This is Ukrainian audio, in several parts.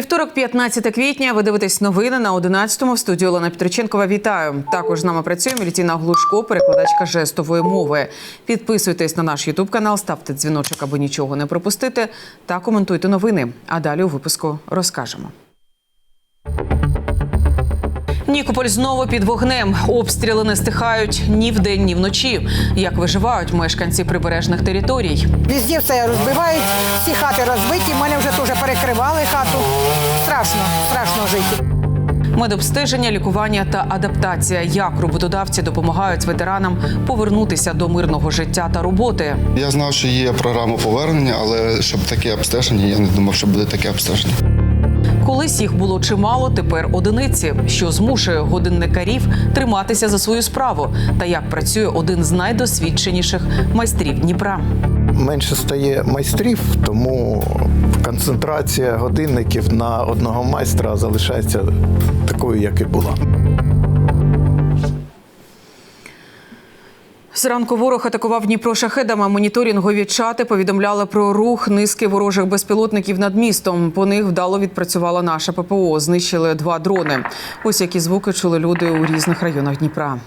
Вівторок, 15 квітня. Ви дивитесь новини на 11-му. В студії Олена Петриченкова. Вітаю. Також з нами працює Мілітіна Глушко, перекладачка жестової мови. Підписуйтесь на наш Ютуб канал, ставте дзвіночок, аби нічого не пропустити, та коментуйте новини. А далі у випуску розкажемо. Нікополь знову під вогнем. Обстріли не стихають ні вдень, ні вночі. Як виживають мешканці прибережних територій? Везде все розбивають, всі хати розбиті. Мене вже теж перекривали хату. Страшно, страшно жити. Медобстеження, лікування та адаптація. Як роботодавці допомагають ветеранам повернутися до мирного життя та роботи. Я знав, що є програма повернення, але щоб таке обстеження, я не думав, що буде таке обстеження. Колись їх було чимало, тепер одиниці, що змушує годинникарів триматися за свою справу. Та як працює один з найдосвідченіших майстрів Дніпра. менше стає майстрів, тому концентрація годинників на одного майстра залишається такою, як і була. Зранку ворог атакував Дніпро шахедами. Моніторингові чати повідомляли про рух низки ворожих безпілотників над містом. По них вдало відпрацювала наша ППО. Знищили два дрони. Ось які звуки чули люди у різних районах Дніпра.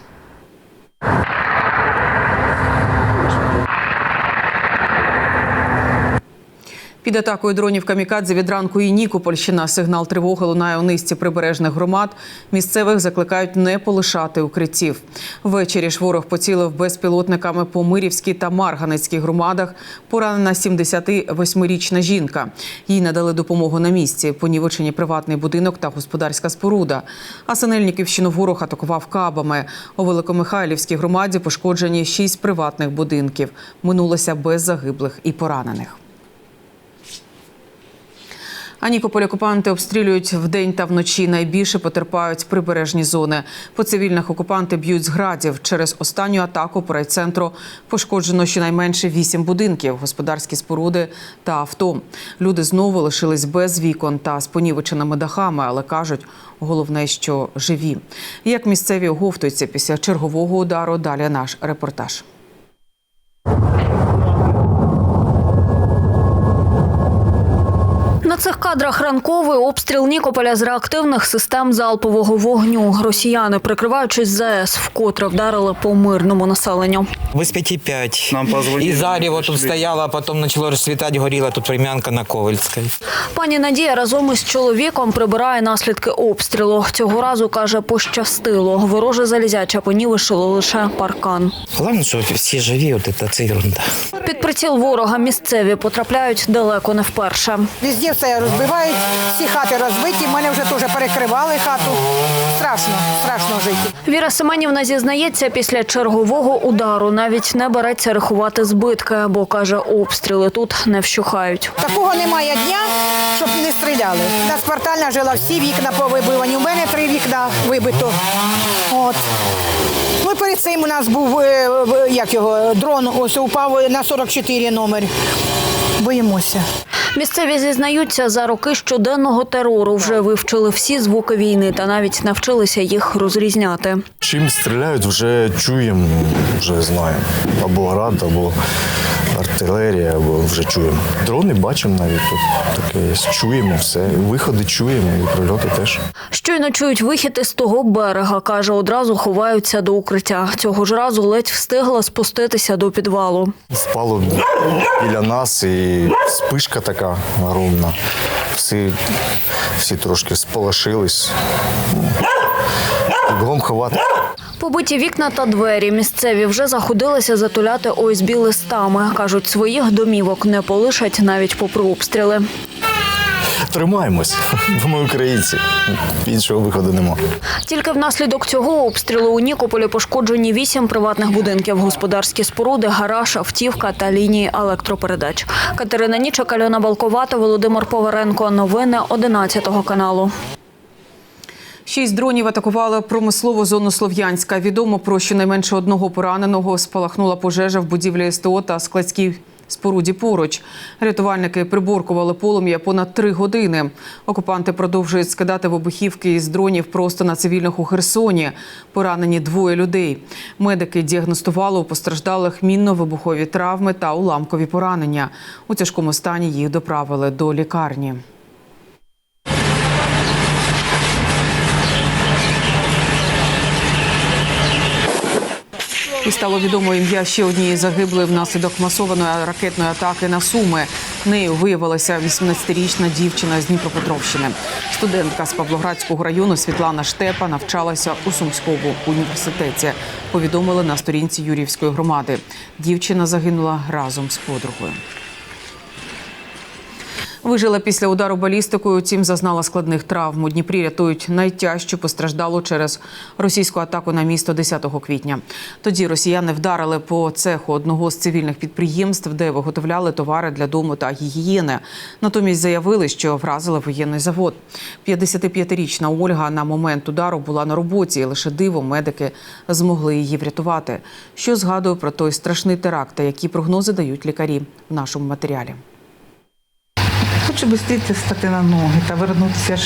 Під атакою дронів камікадзе від ранку і Нікопольщина. Сигнал тривоги лунає у низці прибережних громад. Місцевих закликають не полишати укриттів. Ввечері ж ворог поцілив безпілотниками по Мирівській та Марганецькій громадах. Поранена 78-річна жінка. Їй надали допомогу на місці. Понівечені приватний будинок та господарська споруда. А Синельниківщину ворог атакував кабами. У Великомихайлівській громаді пошкоджені шість приватних будинків. Минулося без загиблих і поранених. А Нікополь окупанти обстрілюють вдень та вночі. Найбільше потерпають прибережні зони. По цивільних окупанти б'ють з градів. Через останню атаку по райцентру пошкоджено щонайменше вісім будинків, господарські споруди та авто. Люди знову лишились без вікон та з понівеченими дахами, але кажуть, головне, що живі. Як місцеві оговтуються після чергового удару, далі наш репортаж. Цих кадрах ранковий обстріл Нікополя з реактивних систем залпового вогню. Росіяни, прикриваючись ЗАЕС, вкотре вдарили по мирному населенню. Без пяти пять. Нам позвонили, И зарево тут стояло, а потом начало расцветать, горела тут времянка на Ковальской. Пані Надія разом із чоловіком прибирає наслідки обстрілу. Цього разу каже, пощастило. Вороже залізяча понівишило лише паркан. Главное, что все живи, вот это це ерунда. Під приціл ворога місцеві потрапляють далеко не вперше. Везде все розбивають, всі хати розбиті. Мене вже теж перекривали хату. Страшно, страшно жити. Віра Семенівна зізнається, після чергового удару навіть не береться рахувати збитки, бо каже, обстріли тут не вщухають. Такого немає дня, щоб не стріляли. Нас квартальна жила, всі вікна повибивані. У мене три вікна вибито. От. Ну перед цим у нас був е, як його, дрон, ось упав на 44 номер. Боїмося. Місцеві зізнаються, за роки щоденного терору вже вивчили всі звуки війни та навіть навчилися їх розрізняти. Чим стріляють, вже чуємо, вже знаємо. Або град, або артилерія, або вже чуємо. Дрони бачимо навіть тут. Таке є. Чуємо все. Виходи чуємо і прильоти теж. Щойно чують вихід із того берега, каже, одразу ховаються до укриття. Цього ж разу ледь встигла спуститися до підвалу. Впало біля нас і спишка така огромна. Всі, всі трошки сполошились. Бігом ховати. Побиті вікна та двері місцеві вже заходилися затуляти ОСБ листами. Кажуть, своїх домівок не полишать навіть попри обстріли. Тримаємось, бо ми українці. Іншого виходу нема. Тільки внаслідок цього обстрілу у Нікополі пошкоджені вісім приватних будинків, господарські споруди, гараж, автівка та лінії електропередач. Катерина Нічок, Альона Балковата, Володимир Поваренко. Новини 11 каналу. Шість дронів атакували промислову зону Слов'янська. Відомо про щонайменше одного пораненого спалахнула пожежа в будівлі СТО та складській споруді поруч. Рятувальники приборкували полум'я понад три години. Окупанти продовжують скидати вибухівки із дронів просто на цивільних у Херсоні. Поранені двоє людей. Медики діагностували у постраждалих мінно-вибухові травми та уламкові поранення. У тяжкому стані їх доправили до лікарні. І стало відомо ім'я ще однієї загиблої внаслідок масованої ракетної атаки на Суми. Нею виявилася 18-річна дівчина з Дніпропетровщини. Студентка з Павлоградського району Світлана Штепа навчалася у Сумському університеті. Повідомили на сторінці Юрівської громади. Дівчина загинула разом з подругою. Вижила після удару балістикою, втім зазнала складних травм. У Дніпрі рятують найтяжчу постраждалу через російську атаку на місто 10 квітня. Тоді росіяни вдарили по цеху одного з цивільних підприємств, де виготовляли товари для дому та гігієни. Натомість заявили, що вразили воєнний завод. 55-річна Ольга на момент удару була на роботі, і лише дивом медики змогли її врятувати. Що згадує про той страшний теракт та які прогнози дають лікарі в нашому матеріалі. Хочу швидше стати на ноги та вернутися ж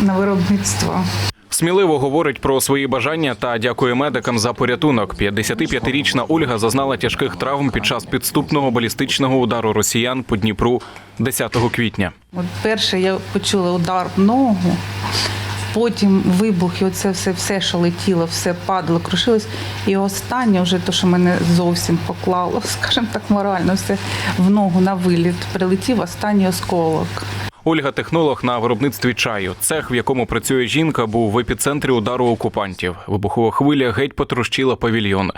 на виробництво. Сміливо говорить про свої бажання та дякує медикам за порятунок. 55-річна Ольга зазнала тяжких травм під час підступного балістичного удару росіян по Дніпру 10 квітня. От перше я почула удар в ногу, потім вибух, і оце все, все, що летіло, все падало, крушилось. І останнє, вже те, що мене зовсім поклало, скажімо так, морально, все в ногу на виліт. Прилетів останній осколок. Ольга технолог на виробництві чаю. Цех, в якому працює жінка, був в епіцентрі удару окупантів. Вибухова хвиля геть потрощила павільйон.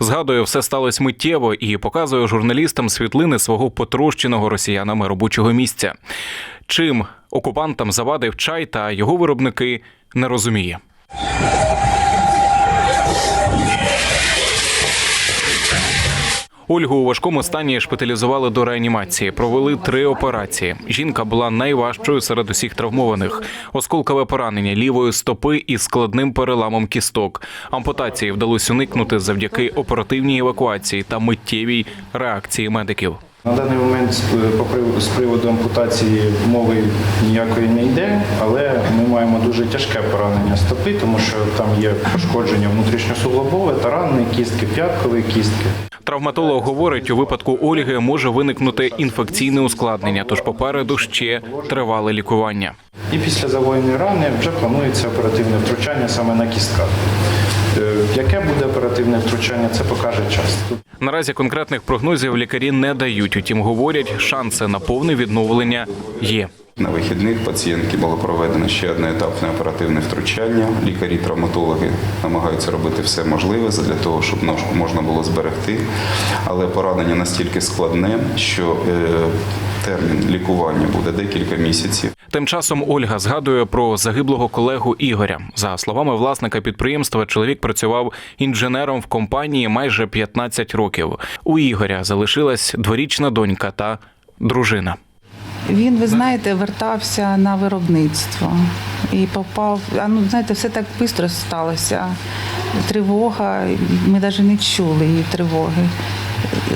Згадує, все сталося миттєво і показує журналістам світлини свого потрощеного росіянами робочого місця. Чим окупантам завадив чай та його виробники не розуміє. Ольгу у важкому стані шпиталізували до реанімації. Провели три операції. Жінка була найважчою серед усіх травмованих. Осколкове поранення лівої стопи і складним переламом кісток. Ампутації вдалося уникнути завдяки оперативній евакуації та миттєвій реакції медиків. На даний момент з- з приводу ампутації мови ніякої не йде, але ми маємо дуже тяжке поранення стопи, тому що там є пошкодження внутрішньосуглобове, таранні кістки, п'яткові кістки. Травматолог говорить, у випадку Ольги може виникнути інфекційне ускладнення, тож попереду ще тривале лікування. І після загоєної рани вже планується оперативне втручання саме на кістках. Яке буде оперативне втручання, це покаже час. Наразі конкретних прогнозів лікарі не дають. Утім, говорять, шанси на повне відновлення є. На вихідних пацієнтки було проведено ще одне етапне оперативне втручання. Лікарі-травматологи намагаються робити все можливе для того, щоб ножку можна було зберегти. Але поранення настільки складне, що е, термін лікування буде декілька місяців. Тим часом Ольга згадує про загиблого колегу Ігоря. За словами власника підприємства, чоловік працював інженером в компанії майже 15 років. У Ігоря залишилась дворічна донька та дружина. Він, ви знаєте, вертався на виробництво і попав. А ну знаєте, все так швидко сталося. Тривога, ми навіть не чули її тривоги.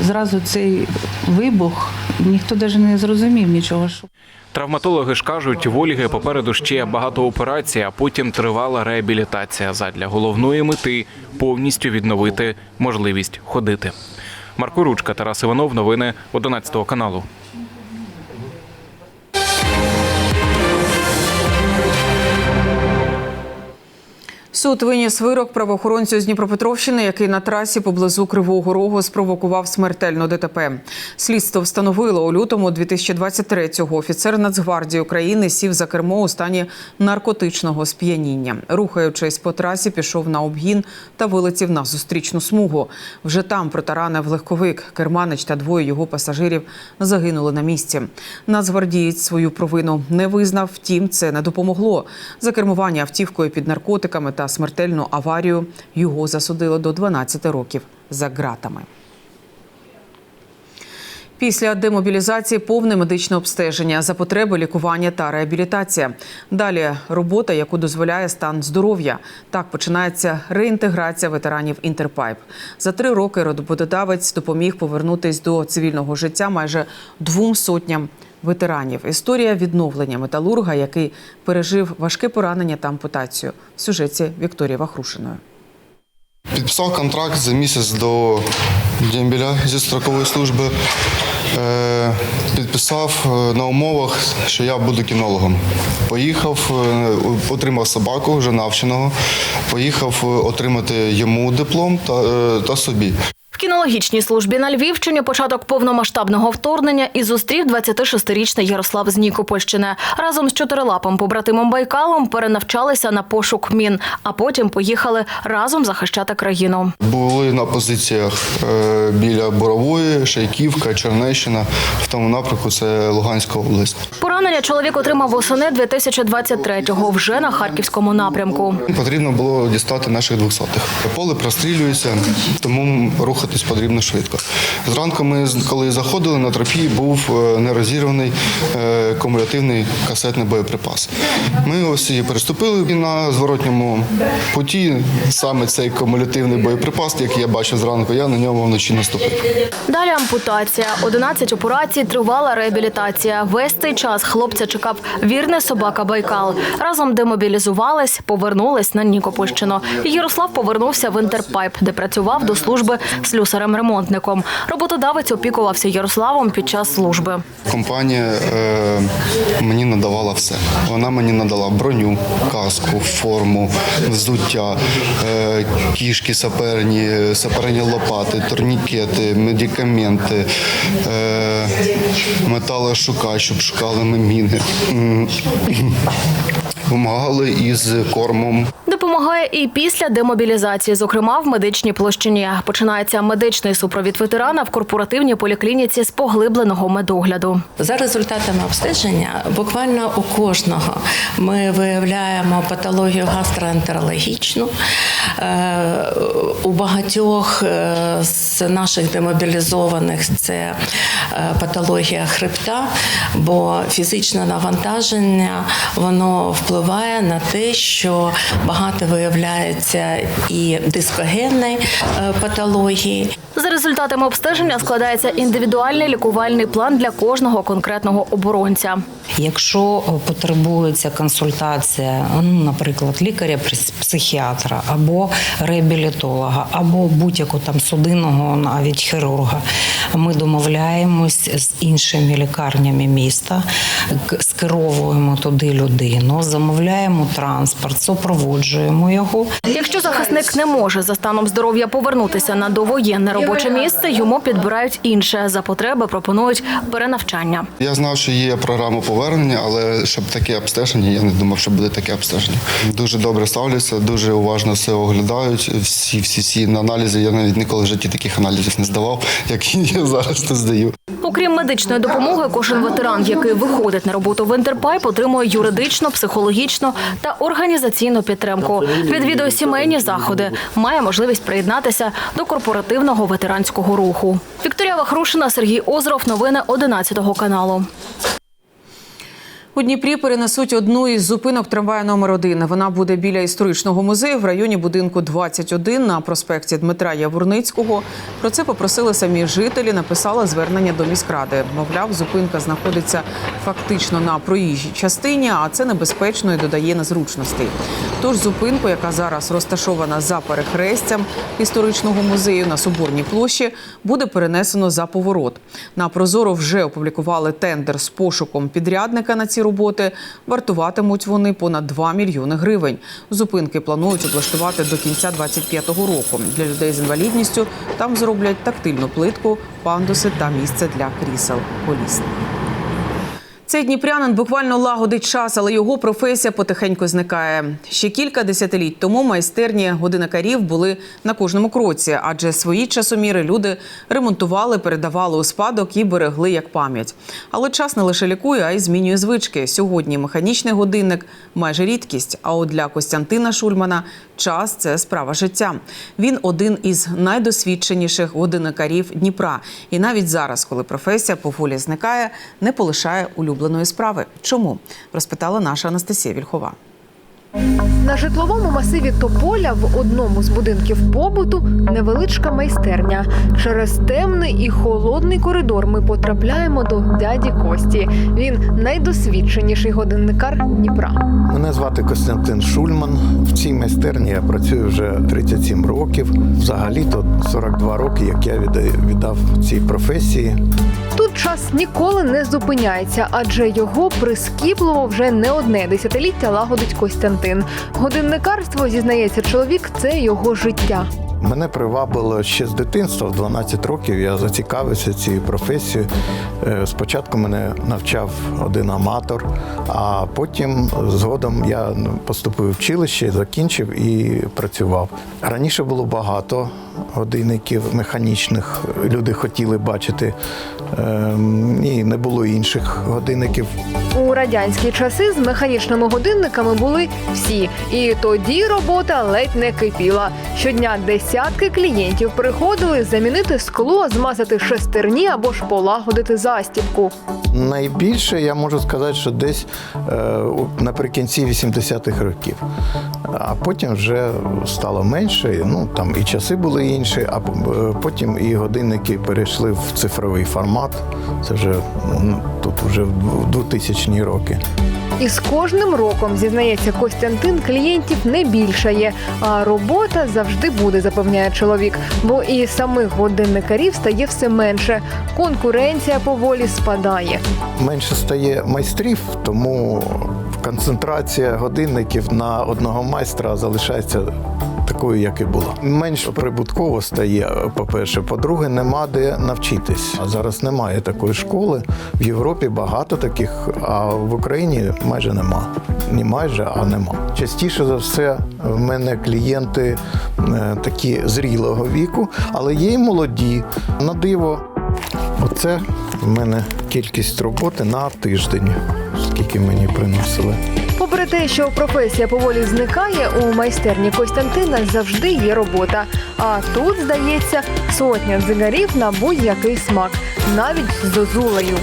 Зразу цей вибух, ніхто навіть не зрозумів нічого. Що Травматологи ж кажуть, в Ольги попереду ще багато операцій, а потім тривала реабілітація задля головної мети повністю відновити можливість ходити. Марко Ручка, Тарас Іванов, новини 11 каналу. Суд виніс вирок правоохоронцю з Дніпропетровщини, який на трасі поблизу Кривого Рогу спровокував смертельну ДТП. Слідство встановило у лютому 2023-го офіцер Нацгвардії України сів за кермо у стані наркотичного сп'яніння. Рухаючись по трасі, пішов на обгін та вилетів на зустрічну смугу. Вже там протаранив легковик. Керманич та двоє його пасажирів загинули на місці. Нацгвардієць свою провину не визнав. Втім, це не допомогло. За кермування автівкою під наркотиками та смертельну аварію його засудили до 12 років за ґратами. Після демобілізації повне медичне обстеження за потреби лікування та реабілітація. Далі робота, яку дозволяє стан здоров'я. Так починається реінтеграція ветеранів Інтерпайп. За три роки роботодавець допоміг повернутись до цивільного життя майже двом сотням ветеранів. Історія відновлення металурга, який пережив важке поранення та ампутацію. В сюжеті Вікторії Вахрушиної. Підписав контракт за місяць до дембіля зі строкової служби. Е, підписав е, на умовах, що я буду кінологом. Поїхав, е, отримав собаку вже навченого. Поїхав отримати йому диплом та, та собі. Кінологічній службі на Львівщині початок повномасштабного вторгнення і зустрів 26-річний Ярослав з Нікопольщини. Разом з чотирилапим побратимом Байкалом перенавчалися на пошук мін, а потім поїхали разом захищати країну. Були на позиціях е, біля Борової, Шайківка, Чернещина. В тому напрямку це Луганська область. Поранення чоловік отримав восени 2023-го вже на харківському напрямку. Потрібно було дістати наших двохсотих. Поле прострілюється, тому рухатись потрібно швидко. Зранку ми, коли заходили на тропі, був е, нерозірваний е, кумулятивний касетний боєприпас. Ми ось і переступили і на зворотньому путі. Саме цей кумулятивний боєприпас, який я бачив зранку, я на ньому вночі наступив. Далі ампутація, 11 операцій, тривала реабілітація. Весь цей час хлопця чекав вірний собака Байкал. Разом демобілізувались, повернулись на Нікопольщину. Ярослав повернувся в Інтерпайп, де працював до служби слюсарем-ремонтником. Роботодавець опікувався Ярославом під час служби. Компанія е, мені надавала все. Вона мені надала броню, каску, форму, взуття, е, кішки саперні, саперні лопати, турнікети, медикаменти, е, металошукач, щоб шукали ми міни. М, Помагали із кормом. Допомагає і після демобілізації, зокрема в медичній площині. Починається медичний супровід ветерана в корпоративній поліклініці з поглибленого медогляду. За результатами обстеження, буквально у кожного ми виявляємо патологію гастроентерологічну. Е, У багатьох е, з наших демобілізованих це е, патологія хребта, бо фізичне навантаження воно впливає на те, що багато виявляється і дискогенної е, патології, За результатами обстеження складається індивідуальний лікувальний план для кожного конкретного оборонця. Якщо е, потребується консультація, ну, наприклад, лікаря-психіатра або реабілітолога, або будь-якого там судинного навіть хірурга, ми домовляємось з іншими лікарнями міста, скеровуємо туди людину, замовляємо транспорт, супроводжуємо його. Якщо захисник не може за станом здоров'я повернутися на довоєнне робоче місце, йому підбирають інше. За потреби пропонують перенавчання. Я знав, що є програма повернення, але щоб таке обстеження, я не думав, що буде таке обстеження. Дуже добре ставляться, дуже уважно все оглядають. Всі всі всі аналізи. Я навіть ніколи в житті таких аналізів не здавав, як я зараз це здаю. Окрім медичної допомоги, кожен ветеран, який виходить на роботу в Інтерпайп, отримує юридичну, психологічну та організаційну підтримку. Відвідує сімейні заходи, має можливість приєднатися до корпоративного ветеранського руху. Вікторія Вахрушина, Сергій Озров. Новини 11 каналу. У Дніпрі перенесуть одну із зупинок трамвая номер 1 Вона буде біля історичного музею в районі будинку 21 на проспекті Дмитра Яворницького. Про це попросили самі жителі. Написала звернення до міськради. Мовляв, зупинка знаходиться фактично на проїжджій частині, а це небезпечно і додає незручностей. Тож зупинку, яка зараз розташована за перехрестям історичного музею на Соборній площі, буде перенесено за поворот. На Прозоро вже опублікували тендер з пошуком підрядника на ці роботи. Вартуватимуть вони понад 2 мільйони гривень. Зупинки планують облаштувати до кінця 25-го року. Для людей з інвалідністю там зроблять тактильну плитку, пандуси та місце для крісел колісних. Цей дніпрянин буквально лагодить час, але його професія потихеньку зникає. Ще кілька десятиліть тому майстерні годинникарів були на кожному кроці, адже свої часоміри люди ремонтували, передавали у спадок і берегли як пам'ять. Але час не лише лікує, а й змінює звички. Сьогодні механічний годинник майже рідкість. А от для Костянтина Шульмана час це справа життя. Він один із найдосвідченіших годинникарів Дніпра. І навіть зараз, коли професія поволі зникає, не полишає улюбленої справи. Чому розпитала наша Анастасія Вільхова. На житловому масиві Тополя в одному з будинків побуту невеличка майстерня. Через темний і холодний коридор ми потрапляємо до дяді Кості. Він найдосвідченіший годинникар Дніпра. Мене звати Костянтин Шульман. В цій майстерні я працюю вже 37 років. Взагалі-то 42 роки, як я віддав цій професії. Тут час ніколи не зупиняється, адже його прискіпливо вже не одне десятиліття лагодить Костянтин. Годинникарство зізнається чоловік, це його життя. Мене привабило ще з дитинства, в 12 років я зацікавився цією професією. Е, Спочатку мене навчав один аматор, а потім згодом я ну, поступив в училище, закінчив і працював. Раніше було багато годинників механічних. Люди хотіли бачити, ем, і не було інших годинників. У радянські часи з механічними годинниками були всі, і тоді робота ледь не кипіла. Щодня десятки клієнтів приходили замінити скло, змазати шестерні або ж полагодити застібку. Найбільше я можу сказати, що десь е, наприкінці 80-х років. А потім вже стало менше. Ну там і часи були інші, а е, потім і годинники перейшли в цифровий формат. Це вже ну, тут вже в 2000-ні роки. І з кожним роком, зізнається Костянтин, клієнтів не більшає, а робота завжди буде, запевняє чоловік. Бо і самих годинникарів стає все менше. Конкуренція поволі спадає. Менше стає майстрів, тому концентрація годинників на одного майстра залишається такою, як і була. Менш прибутково стає, по-перше. По-друге, нема де навчитись. А зараз немає такої школи. В Європі багато таких, а в Україні майже нема. Не майже, а нема. Частіше за все, в мене клієнти е, такі зрілого віку, але є і молоді. На диво, Оце в мене кількість роботи на тиждень, скільки мені приносили. Те, що професія поволі зникає, у майстерні Костянтина завжди є робота. А тут, здається, сотня дзигарів на будь-який смак, навіть з зозулею.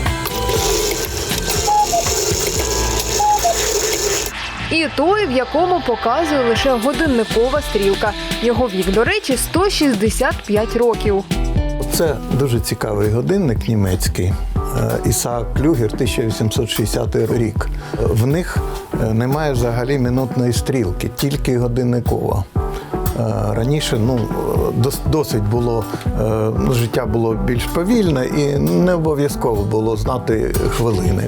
І той, в якому показує лише годинникова стрілка. Його вік, до речі, 165 років. Це дуже цікавий годинник німецький. Е, Ісаак Клюгер, 1860 рік. В них е, немає взагалі минутної стрілки, тільки годинникова. Е, Раніше ну, досить було, життя було більш повільне і не обов'язково було знати хвилини.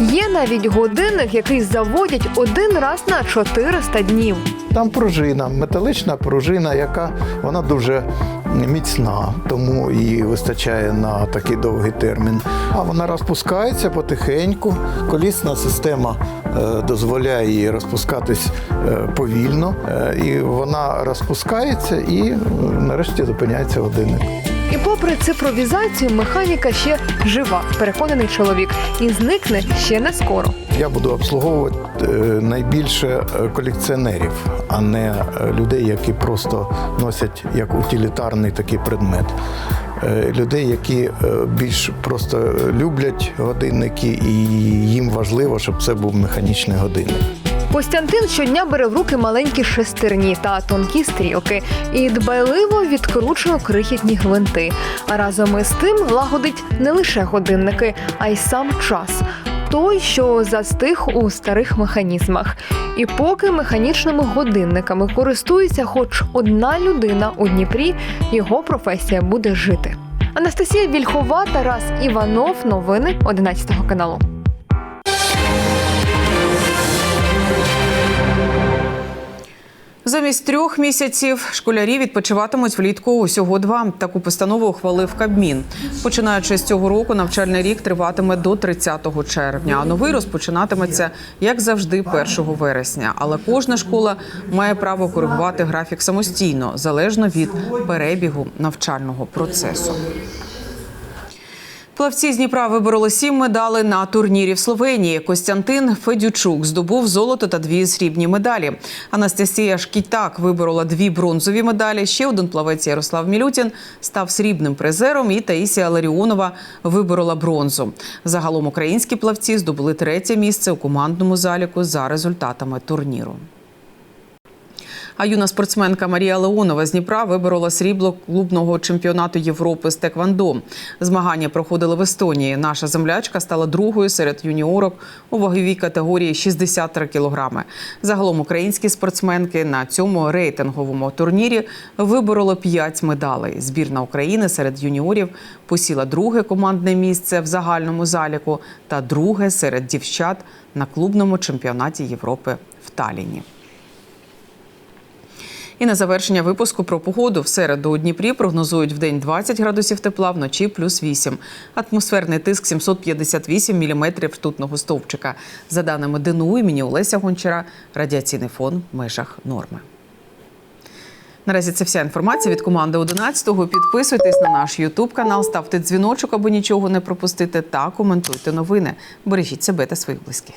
Є навіть годинник, який заводять один раз на 400 днів. Там пружина, металична пружина, яка вона дуже міцна, тому її вистачає на такий довгий термін. А вона розпускається потихеньку. Колісна система е, дозволяє їй розпускатись е, повільно, е, і вона розпускається і нарешті зупиняється годинник. І попри цифровізацію, механіка ще жива, переконаний чоловік, і зникне ще не скоро. Я буду обслуговувати е, найбільше е, колекціонерів, а не е, людей, які просто носять як утилітарний такий предмет. Людей, які більш просто люблять годинники, і їм важливо, щоб це був механічний годинник. Костянтин щодня бере в руки маленькі шестерні та тонкі стрілки і дбайливо відкручує крихітні гвинти. А разом із тим лагодить не лише годинники, а й сам час. Той, що застиг у старих механізмах. І поки механічними годинниками користується хоч одна людина у Дніпрі, його професія буде жити. Анастасія Вільхова, Тарас Іванов. Новини 11 каналу. Замість трьох місяців школярі відпочиватимуть влітку усього два. Таку постанову ухвалив Кабмін. Починаючи з цього року, навчальний рік триватиме до 30 червня. А новий розпочинатиметься як завжди, 1 вересня. Але кожна школа має право коригувати графік самостійно, залежно від перебігу навчального процесу. Плавці з Дніпра вибороли сім медалей на турнірі в Словенії. Костянтин Федючук здобув золото та дві срібні медалі. Анастасія Шкітак виборола дві бронзові медалі. Ще один плавець Ярослав Мілютін став срібним призером. І Таїсія Ларіонова виборола бронзу. Загалом українські плавці здобули третє місце у командному заліку за результатами турніру. А юна спортсменка Марія Леонова з Дніпра виборола срібло клубного чемпіонату Європи з Теквандо. Змагання проходили в Естонії. Наша землячка стала другою серед юніорок у ваговій категорії 63 кілограми. Загалом українські спортсменки на цьому рейтинговому турнірі вибороли 5 медалей. Збірна України серед юніорів посіла друге командне місце в загальному заліку та друге серед дівчат на клубному чемпіонаті Європи в Таліні. І на завершення випуску про погоду в середу у Дніпрі прогнозують в день 20 градусів тепла, вночі плюс 8. Атмосферний тиск 758 міліметрів ртутного стовпчика. За даними ДНУ імені Олеся Гончара, радіаційний фон в межах норми. Наразі це вся інформація від команди 11-го. Підписуйтесь на наш Ютуб канал, ставте дзвіночок, аби нічого не пропустити, та коментуйте новини. Бережіть себе та своїх близьких.